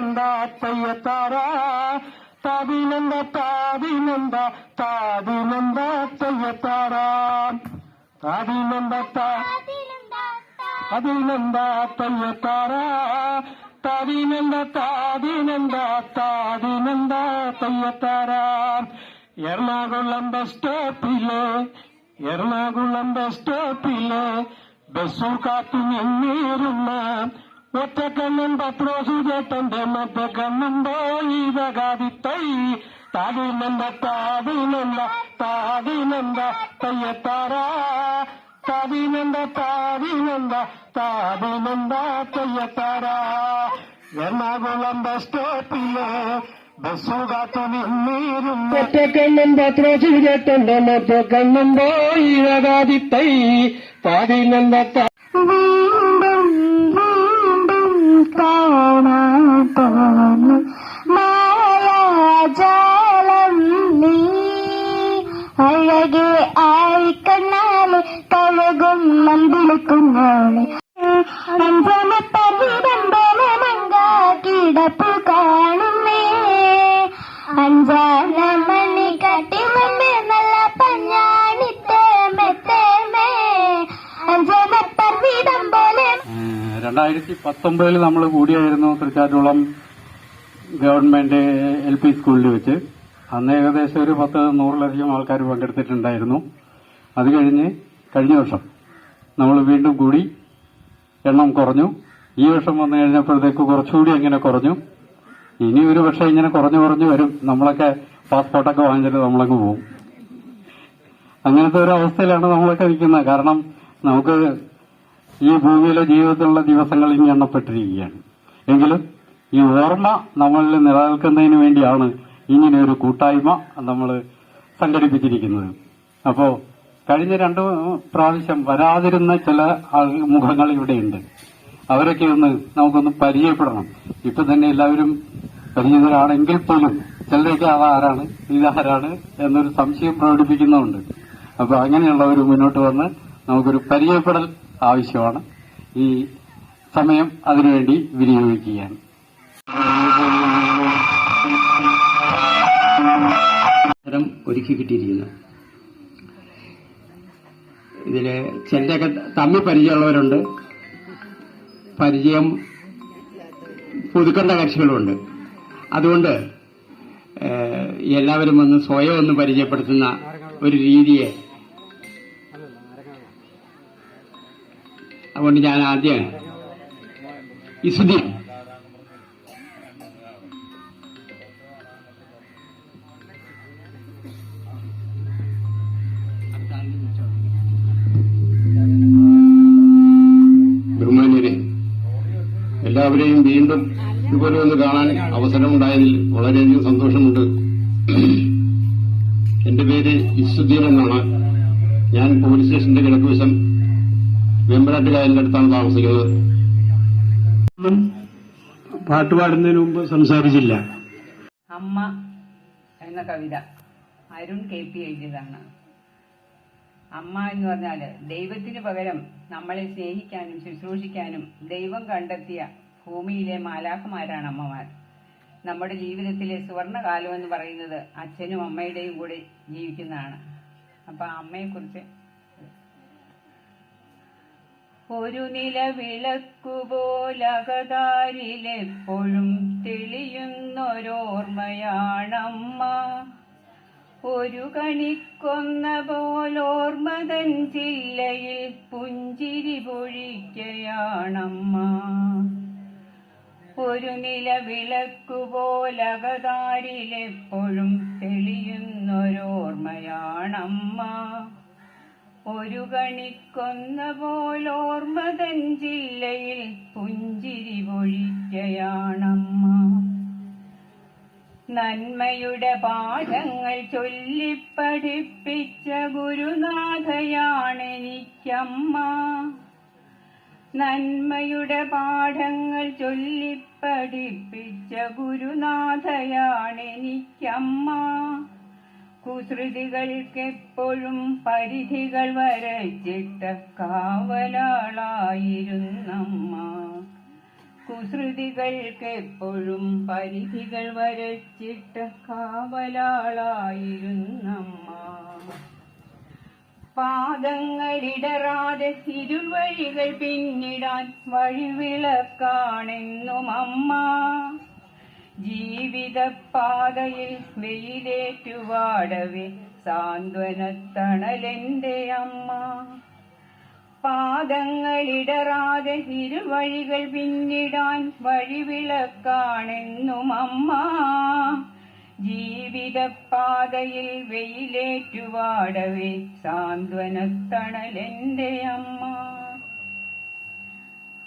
తావినంద అత్తయ్య తారా తావినంద తావినంద తావినంద అత్తయ్య తారా తావినంద అభినంద అత్తయ్య తారా తావినంద తావినంద తావినంద అత్తయ్య తారా എറണാകുളം ബസ് സ്റ്റോപ്പില് എറണാകുളം ബസ് സ്റ്റോപ്പില് ബസ്സു കാത്തു നിന്നേറുന്ന మెట్ట కన్నం పప్రోజు చేతంటే మెట్ట కన్నందో ఈదగాది తై తాది నంద తాది నంద తాది నంద తయ్య తారా తాది నంద తాది నంద తాది నంద తయ్య తారా ఎర్నాకుళం బస్ స్టాపిలో பெற்ற கண்ணன் பாத்திரோசிகத்தன் பெற்ற கண்ணன் போய் அகாதித்தை பாதி நந்த മായാജാലം നീ അഴകെ ആയി കണ്ണാൽ കഴകും മന്ദിളിക്കുന്നാൾ അഞ്ചന പരിരമ്പല മങ്ക കിടപ്പ് കാണുന്നേ. അഞ്ചാന മണി കാട്ടി മുമ്പേ നല്ല പഞ്ഞാണിത്തേമേ തേമേ അഞ്ചന പരിതം പോലെ രണ്ടായിരത്തി പത്തൊമ്പതിൽ നമ്മൾ കൂടിയായിരുന്നു തൃക്കാറ്റുളം ഗവൺമെന്റ് എൽ പി സ്കൂളിൽ വെച്ച് അന്ന് ഏകദേശം ഒരു പത്ത് നൂറിലധികം ആൾക്കാർ പങ്കെടുത്തിട്ടുണ്ടായിരുന്നു. അത് കഴിഞ്ഞ് കഴിഞ്ഞ വർഷം നമ്മൾ വീണ്ടും കൂടി എണ്ണം കുറഞ്ഞു. ഈ വർഷം വന്നു കഴിഞ്ഞപ്പോഴത്തേക്ക് കുറച്ചുകൂടി അങ്ങനെ കുറഞ്ഞു. ഇനി ഒരു പക്ഷേ ഇങ്ങനെ കുറഞ്ഞു കുറഞ്ഞു വരും. നമ്മളൊക്കെ പാസ്പോർട്ടൊക്കെ വാങ്ങിച്ചിട്ട് നമ്മളങ്ങ് പോകും അങ്ങനത്തെ ഒരു അവസ്ഥയിലാണ് നമ്മളൊക്കെ നിൽക്കുന്നത്. കാരണം നമുക്ക് ഈ ഭൂമിയിലെ ജീവിതത്തിലുള്ള ദിവസങ്ങൾ ഇനി എണ്ണപ്പെട്ടിരിക്കുകയാണ്. എങ്കിലും ഈ ഓർമ്മ നമ്മളിൽ നിലനിൽക്കുന്നതിന് വേണ്ടിയാണ് ഇങ്ങനെ ഒരു കൂട്ടായ്മ നമ്മൾ സംഘടിപ്പിച്ചിരിക്കുന്നത്. അപ്പോ കഴിഞ്ഞ രണ്ട് പ്രാവശ്യം വരാതിരുന്ന ചില മുഖങ്ങൾ ഇവിടെയുണ്ട്. അവരൊക്കെ ഒന്ന് നമുക്കൊന്ന് പരിചയപ്പെടണം. ഇപ്പൊ തന്നെ എല്ലാവരും പരിചിതരാണെങ്കിൽ പോലും ചിലരൊക്കെ അതാരാണ് ഇതാരാണ് എന്നൊരു സംശയം പ്രകടിപ്പിക്കുന്നുണ്ട് അപ്പൊ അങ്ങനെയുള്ളവർ മുന്നോട്ട് വന്ന് നമുക്കൊരു പരിചയപ്പെടൽ ആവശ്യമാണ്. ഈ സമയം അതിനുവേണ്ടി വിനിയോഗിക്കുകയാണ്. അവസരം ഒരുക്കി കിട്ടിയിരിക്കുന്നത് ഇതിൽ ചിലരൊക്കെ തമ്മിൽ പരിചയമുള്ളവരുണ്ട്. പരിചയം പുതുക്കേണ്ട കക്ഷികളുമുണ്ട്. അതുകൊണ്ട് എല്ലാവരും വന്ന് സ്വയം ഒന്ന് പരിചയപ്പെടുത്തുന്ന ഒരു രീതിയെ അതുകൊണ്ട് ഞാൻ ആദ്യം ഇസുദ്ദീൻ എല്ലാവരെയും വീണ്ടും ഇതുപോലെ ഒന്ന് കാണാൻ അവസരമുണ്ടായതിൽ വളരെയധികം സന്തോഷമുണ്ട്. എന്റെ പേര് ഇസുദ്ദീൻ എന്നാണ്. ഞാൻ പോലീസ് സ്റ്റേഷന്റെ കിഴക്കുവശം വെമ്പനാട്ടുകായലിന്റെ അടുത്താണ് താമസിക്കുന്നത്. പാട്ട് പാടുന്നതിന് മുമ്പ് സംസാരിച്ചില്ല. അമ്മ എന്ന കവിത അരുൺ കെ പി എഴുതിയതാണ്. അമ്മ എന്ന് പറഞ്ഞാൽ ദൈവത്തിന് പകരം നമ്മളെ സ്നേഹിക്കാനും ശുശ്രൂഷിക്കാനും ദൈവം കണ്ടെത്തിയ ഭൂമിയിലെ മാലാഖമാരാണ് അമ്മമാർ. നമ്മുടെ ജീവിതത്തിലെ സുവർണകാലം എന്ന് പറയുന്നത് അച്ഛനും അമ്മയുടെയും കൂടെ ജീവിക്കുന്നതാണ്. അപ്പൊ ആ അമ്മയെക്കുറിച്ച് ഒരു നില വിളക്കുപോലകതാരിലെപ്പോഴും തെളിയുന്നൊരോർമ്മയാണമ്മ. ഒരു കണിക്കൊന്ന പോലോർമ്മതൻ ചില്ലയിൽ പുഞ്ചിരി പൊഴിക്കയാണമ്മ. ഒരു നില വിളക്കുപോലകതാരിലെപ്പോഴും തെളിയുന്നൊരോർമ്മയാണമ്മ ഒരു കണിക്കൊന്ന പോലോർമ്മ ജില്ലയിൽ പുഞ്ചിരി പൊഴിക്കയാണമ്മ. നന്മയുടെ പാഠങ്ങൾ ചൊല്ലിപ്പഠിപ്പിച്ച ഗുരുനാഥയാണെനിക്കമ്മ. നന്മയുടെ പാഠങ്ങൾ ചൊല്ലിപ്പഠിപ്പിച്ച ഗുരുനാഥയാണെനിക്കമ്മ. കുസൃതികൾക്കെപ്പോഴും പരിധികൾ വരച്ചിട്ട കാവലാളായിരുന്നമ്മ. കുസൃതികൾക്കെപ്പോഴും പരിധികൾ വരച്ചിട്ട കാവലാളായിരുന്നമ്മ. പാദങ്ങളിടറാതെ ഇരുവഴികൾ പിന്നിടാൻ വഴിവിളക്കാണെന്നും അമ്മ ജീവിതപാതയിൽ വെയിലേറ്റുവാടവേ സാന്ത്വനത്തണലെന്റെ അമ്മ. പാദങ്ങളിടറാതെ ഇരുവഴികൾ പിന്നിടാൻ വഴിവിളക്കാണെന്നും അമ്മ ജീവിതപാതയിൽ വെയിലേറ്റുവാടവേ സാന്ത്വനത്തണലെന്റെ അമ്മ.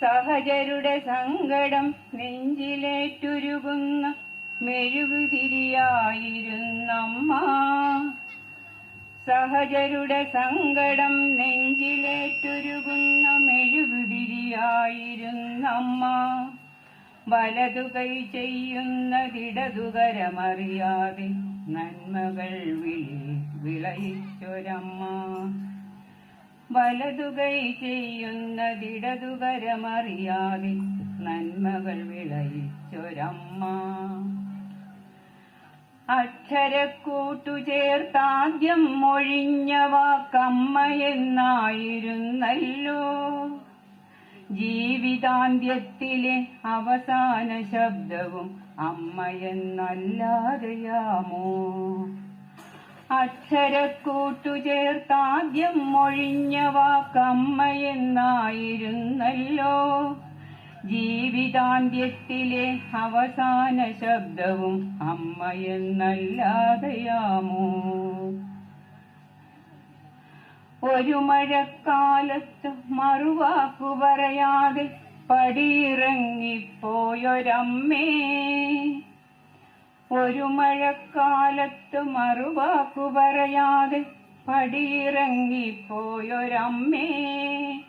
സഹജരുടെ സങ്കടം നെഞ്ചിലേറ്റുരുകുന്ന മെഴുകുതിരിയായിരുന്നമ്മ. സഹജരുടെ സങ്കടം നെഞ്ചിലേറ്റുരുകുന്ന മെഴുകുതിരിയായിരുന്നമ്മ. വലതു കൈ ചെയ്യുന്നതിടതുകരമറിയാതെ നന്മകൾ വിളി വിളയിച്ചൊരമ്മ. വലതു കൈ ചെയ്യുന്നതിടതുകരമറിയാതെ നന്മകൾ വിളയിച്ചൊരമ്മ. അക്ഷരക്കൂട്ടു ചേർത്താദ്യം മൊഴിഞ്ഞ വാക്കമ്മ എന്നായിരുന്നല്ലോ ജീവിതാന്ത്യത്തിലെ അവസാന ശബ്ദവും അമ്മയെന്നല്ലാതെയാമോ? അക്ഷരക്കൂട്ടു ചേർത്താദ്യം മൊഴിഞ്ഞ വാക്കമ്മയെന്നായിരുന്നല്ലോ. ജീവിതാന്ത്യത്തിലെ അവസാന ശബ്ദവും അമ്മ എന്നല്ലാതെയാമോ ഒരു മഴക്കാലത്ത് മറുവാക്കു പറയാതെ പടിയിറങ്ങിപ്പോയൊരമ്മേ. ഒരു മഴക്കാലത്ത് മറുവാക്കു പറയാതെ പടിയിറങ്ങിപ്പോയൊരമ്മേ.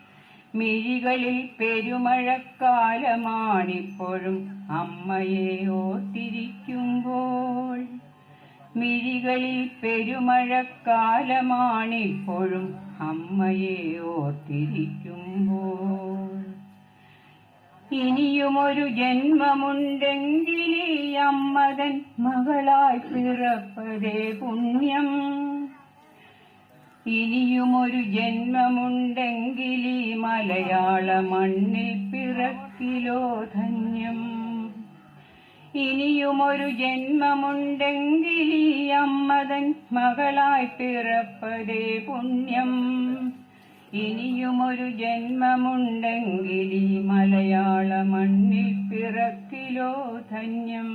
മിഴികളിൽ പെരുമഴക്കാലമാണിപ്പോഴും അമ്മയെ ഓർത്തിരിക്കുമ്പോൾ. മിഴികളിൽ പെരുമഴക്കാലമാണിപ്പോഴും അമ്മയെ ഓർത്തിരിക്കുമ്പോൾ. ഇനിയുമൊരു ജന്മമുണ്ടെങ്കിൽ ഈ അമ്മതൻ മകളായി പിറപ്പതേ പുണ്യം. ഇനിയുമൊരു ജന്മമുണ്ടെങ്കിൽ മലയാള മണ്ണിൽ പിറക്കിലോ ധന്യം. ഇനിയുമൊരു ജന്മമുണ്ടെങ്കിൽ ഈ അമ്മതൻ മകളായി പിറപ്പതേ പുണ്യം. ഇനിയുമൊരു ജന്മമുണ്ടെങ്കിൽ ഈ മലയാള മണ്ണിൽ പിറക്കിലോ ധന്യം.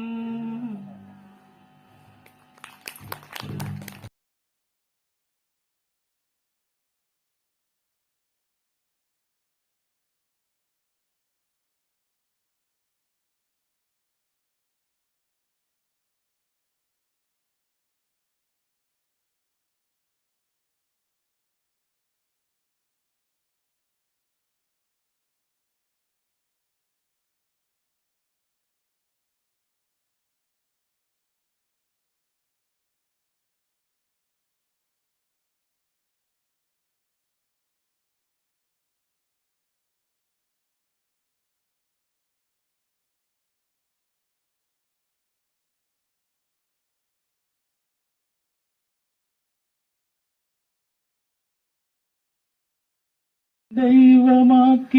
ദൈവമാക്കി